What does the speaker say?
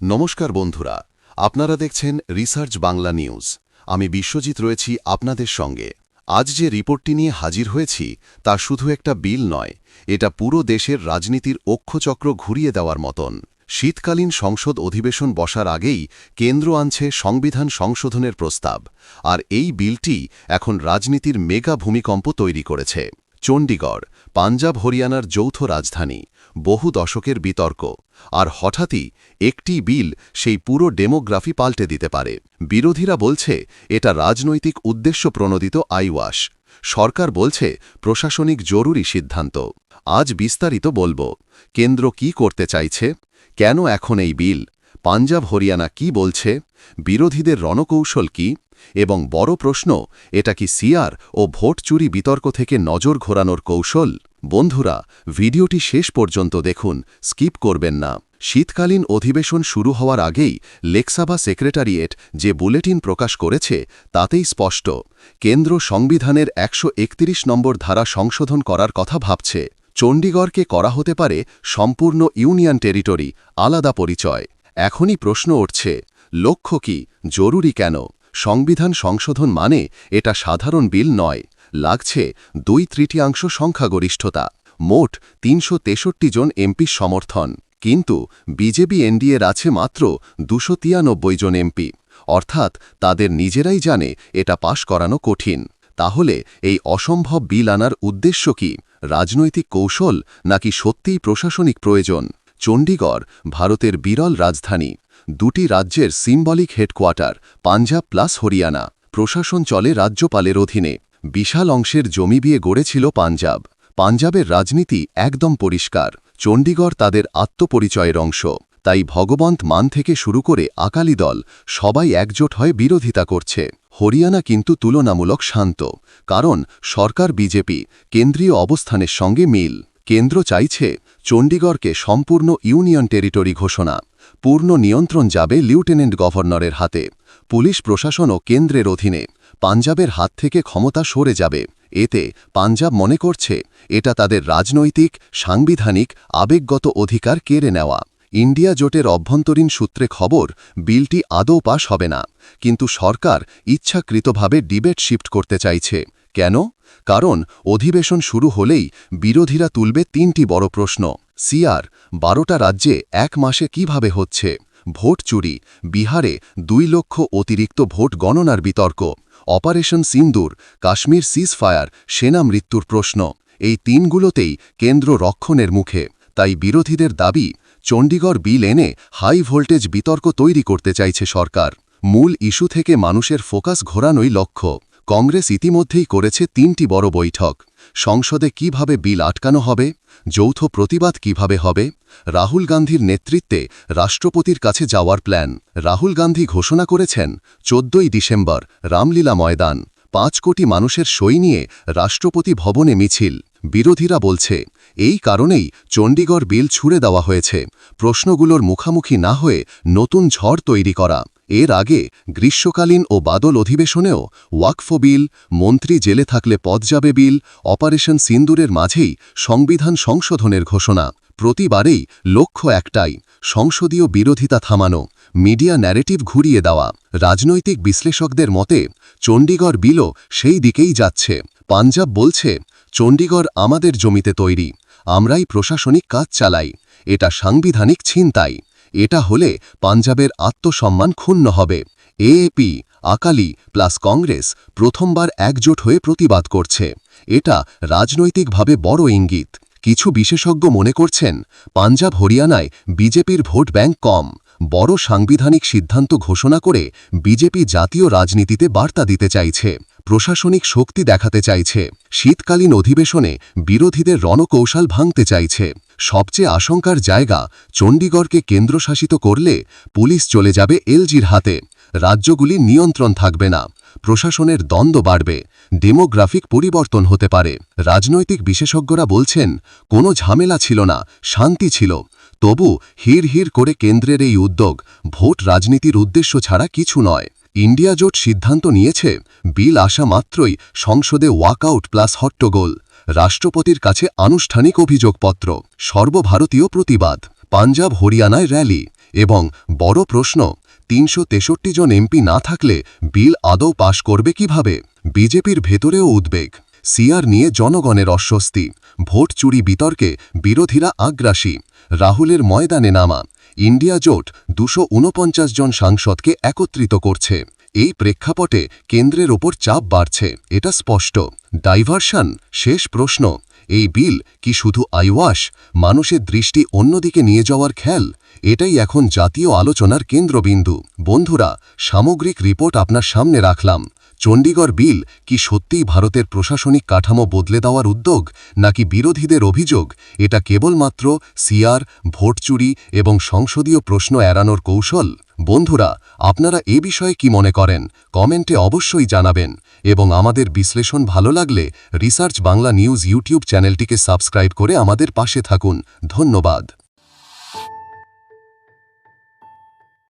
নমস্কার বন্ধুরা, আপনারা দেখছেন রিসার্চ বাংলা নিউজ। আমি বিশ্বজিৎ রয়েছি আপনাদের সঙ্গে। আজ যে রিপোর্টটি নিয়ে হাজির হয়েছি, তা শুধু একটা বিল নয়, এটা পুরো দেশের রাজনীতির অক্ষচক্র ঘুরিয়ে দেওয়ার মতন। শীতকালীন সংসদ অধিবেশন বসার আগেই কেন্দ্র আনছে সংবিধান সংশোধনের প্রস্তাব, আর এই বিলটি এখন রাজনীতির মেগা ভূমিকম্প তৈরি করেছে। চণ্ডীগড়, পাঞ্জাব হরিয়ানার যৌথ রাজধানী, বহু দশকের বিতর্ক। আর হঠাৎই একটি বিল সেই পুরো ডেমোগ্রাফি পাল্টে দিতে পারে। বিরোধীরা বলছে, এটা রাজনৈতিক উদ্দেশ্য প্রণোদিত আইওয়াশ। সরকার বলছে, প্রশাসনিক জরুরি সিদ্ধান্ত। আজ বিস্তারিত বলব, কেন্দ্র কি করতে চাইছে? কেন এখন এই বিল? পাঞ্জাব হরিয়ানা কি বলছে? বিরোধীদের রণকৌশল কি? এবং বড় প্রশ্ন, এটা কি সিআর ও ভোট চুরি বিতর্ক থেকে নজর ঘোরানোর কৌশল? বন্ধুরা, ভিডিওটি শেষ পর্যন্ত দেখুন, স্কিপ করবেন না। শীতকালীন অধিবেশন শুরু হওয়ার আগেই লেকসাভা সেক্রেটারিয়েট যে বুলেটিন প্রকাশ করেছে, তাতেই স্পষ্ট। কেন্দ্র সংবিধানের একশো নম্বর ধারা সংশোধন করার কথা ভাবছে। চণ্ডীগড়কে করা হতে পারে সম্পূর্ণ ইউনিয়ন টেরিটরি, আলাদা পরিচয়। এখনই প্রশ্ন উঠছে, লক্ষ্য কি, জরুরি কেন? সংবিধান সংশোধন মানে এটা সাধারণ বিল নয়, লাগছে দুই তৃতীয়াংশ সংখ্যাগরিষ্ঠতা, মোট তিনশো তেষট্টি জন এমপির সমর্থন, কিন্তু বিজেপি এনডিএর আছে মাত্র দুশো জন এমপি, অর্থাৎ তাদের নিজেরাই জানে এটা পাশ করানো কঠিন, তাহলে এই অসম্ভব বিল আনার উদ্দেশ্য কি, রাজনৈতিক কৌশল নাকি সত্যিই প্রশাসনিক প্রয়োজন, চণ্ডীগড় ভারতের বিরল রাজধানী। দুটি রাজ্যের symbolic headquarter, Punjab plus Haryana. প্রশাসন চলে রাজ্যপালের অধীনে। বিশাল অংশের জমি বিয়ে গড়েছিল পাঞ্জাব। পাঞ্জাবের রাজনীতি একদম পরিষ্কার। চণ্ডীগড় তাদের আত্মপরিচয়ের অংশ। তাই ভগবন্ত মান থেকে শুরু করে আকালি দল সবাই একজোট হয়ে বিরোধিতা করছে। হরিয়ানা কিন্তু তুলনামূলক শান্ত। কারণ সরকার বিজেপি, কেন্দ্রীয় অবস্থানের সঙ্গে মিল। কেন্দ্র চাইছে চণ্ডীগড়কে সম্পূর্ণ ইউনিয়ন টেরিটরি ঘোষণা। পূর্ণ নিয়ন্ত্রণ যাবে লিউটেন্যান্ট গভর্নরের হাতে। পুলিশ প্রশাসনও কেন্দ্রের অধীনে পাঞ্জাবের হাত থেকে ক্ষমতা সরে যাবে। এতে পাঞ্জাব মনে করছে, এটা তাদের রাজনৈতিক, সাংবিধানিক, আবেগগত অধিকার কেড়ে নেওয়া। ইন্ডিয়া জোটের অভ্যন্তরীণ সূত্রে খবর, বিলটি আদৌ পাশ হবে না। কিন্তু সরকার ইচ্ছাকৃতভাবে ডিবেট শিফট করতে চাইছে। কেন? কারণ অধিবেশন শুরু হলেই বিরোধীরা তুলবে তিনটি বড় প্রশ্ন। সিআর, বারোটা রাজ্যে এক মাসে কীভাবে হচ্ছে? ভোট চুরি, বিহারে দুই লক্ষ অতিরিক্ত ভোট গণনার বিতর্ক। অপারেশন সিন্দুর, কাশ্মীর সিজফায়ার, সেনা মৃত্যুর প্রশ্ন। এই তিনগুলোতেই কেন্দ্র রক্ষণের মুখে। তাই বিরোধীদের দাবি, চণ্ডীগড় বিল এনে হাই ভোল্টেজ বিতর্ক তৈরি করতে চাইছে সরকার। মূল ইস্যু থেকে মানুষের ফোকাস ঘোরানোই লক্ষ্য। কংগ্রেস ইতিমধ্যেই করেছে তিনটি বড় বৈঠক। সংসদে কীভাবে বিল আটকানো হবে? যৌথ প্রতিবাদ কীভাবে হবে? রাহুল গান্ধীর নেতৃত্বে রাষ্ট্রপতির কাছে যাওয়ার প্ল্যান। রাহুল গান্ধী ঘোষণা করেছেন, চোদ্দই ডিসেম্বর, রামলীলা ময়দান। পাঁচ কোটি মানুষের সই নিয়ে রাষ্ট্রপতি ভবনে মিছিল। বিরোধীরা বলছে, এই কারণেই চণ্ডীগড় বিল ছুড়ে দেওয়া হয়েছে। প্রশ্নগুলোর মুখামুখি না হয়ে নতুন ঝড় তৈরি করা। এর আগে গ্রীষ্মকালীন ও বাদল অধিবেশনেও ওয়াকফ বিল, মন্ত্রী জেলে থাকলে পদ যাবে বিল, অপারেশন সিন্দুরের মাঝেই সংবিধান সংশোধনের ঘোষণা। প্রতিবারেই লক্ষ্য একটাই, সংসদীয় বিরোধিতা থামানো, মিডিয়া ন্যারেটিভ ঘুরিয়ে দেওয়া। রাজনৈতিক বিশ্লেষকদের মতে, চণ্ডীগড় বিলও সেই দিকেই যাচ্ছে। পাঞ্জাব বলছে, চণ্ডীগড় আমাদের জমিতে তৈরি, আমরাই প্রশাসনিক কাজ চালাই, এটা সাংবিধানিক ছিনতাই। এটা হলে পাঞ্জাবের আত্মসম্মান ক্ষুণ্ণ হবে। এএপি, আকালি প্লাস কংগ্রেস প্রথমবার একজোট হয়ে প্রতিবাদ করছে। এটা রাজনৈতিকভাবে বড় ইঙ্গিত। কিছু বিশেষজ্ঞ মনে করছেন, পাঞ্জাব হরিয়ানায় বিজেপির ভোট ব্যাংক কম। বড় সাংবিধানিক সিদ্ধান্ত ঘোষণা করে বিজেপি জাতীয় রাজনীতিতে বার্তা দিতে চাইছে। প্রশাসনিক শক্তি দেখাতে চাইছে। শীতকালীন অধিবেশনে বিরোধীদের রণকৌশল ভাঙতে চাইছে। সবচেয়ে আশঙ্কার জায়গা চণ্ডীগড়কে কেন্দ্রশাসিত করলে পুলিশ চলে যাবে এলজির হাতে। রাজ্যগুলি নিয়ন্ত্রণ থাকবে না। প্রশাসনের দ্বন্দ্ব বাড়বে। ডেমোগ্রাফিক পরিবর্তন হতে পারে। রাজনৈতিক বিশেষজ্ঞরা বলছেন, কোনো ঝামেলা ছিল না, শান্তি ছিল। তবু হির হির করে কেন্দ্রের এই উদ্যোগ ভোট রাজনীতির উদ্দেশ্য ছাড়া কিছু নয়। ইন্ডিয়া জোট সিদ্ধান্ত নিয়েছে, বিল আসা মাত্রই সংসদে ওয়াকআউট প্লাস হট্টগোল, রাষ্ট্রপতির কাছে আনুষ্ঠানিক অভিযোগপত্র, সর্বভারতীয় প্রতিবাদ, পাঞ্জাব হরিয়ানায় র্যালি এবং বড় প্রশ্ন, তিনশো তেষট্টি জন এমপি না থাকলে বিল আদৌ পাশ করবে কীভাবে? বিজেপির ভেতরেও উদ্বেগ, সিআর নিয়ে জনগণের অস্বস্তি, ভোট চুরি বিতর্কে বিরোধীরা আগ্রাসী, রাহুলের ময়দানে নামা ইন্ডিয়া জোট দুশো জন সাংসদকে একত্রিত করছে। এই প্রেক্ষাপটে কেন্দ্রের ওপর চাপ বাড়ছে, এটা স্পষ্ট। ডাইভারশন, শেষ প্রশ্ন, এই বিল কি শুধু আইওয়াস মানুষের দৃষ্টি অন্যদিকে নিয়ে যাওয়ার খেল? এটাই এখন জাতীয় আলোচনার কেন্দ্রবিন্দু। বন্ধুরা, সামগ্রিক রিপোর্ট আপনার সামনে রাখলাম। চণ্ডীগড় বিল কি সত্যিই ভারতের প্রশাসনিক কাঠামো বদলে দেওয়ার উদ্যোগ, নাকি বিরোধীদের অভিযোগ? এটা কেবলমাত্র সিআর, ভোট চুরি এবং সংসদীয় প্রশ্ন এড়ানোর কৌশল? বন্ধুরা, আপনারা এ বিষয়ে কি মনে করেন? কমেন্টে অবশ্যই জানাবেন। এবং আমাদের বিশ্লেষণ ভালো লাগলে রিসার্চ বাংলা নিউজ ইউটিউব চ্যানেলটিকে সাবস্ক্রাইব করে আমাদের পাশে থাকুন। ধন্যবাদ।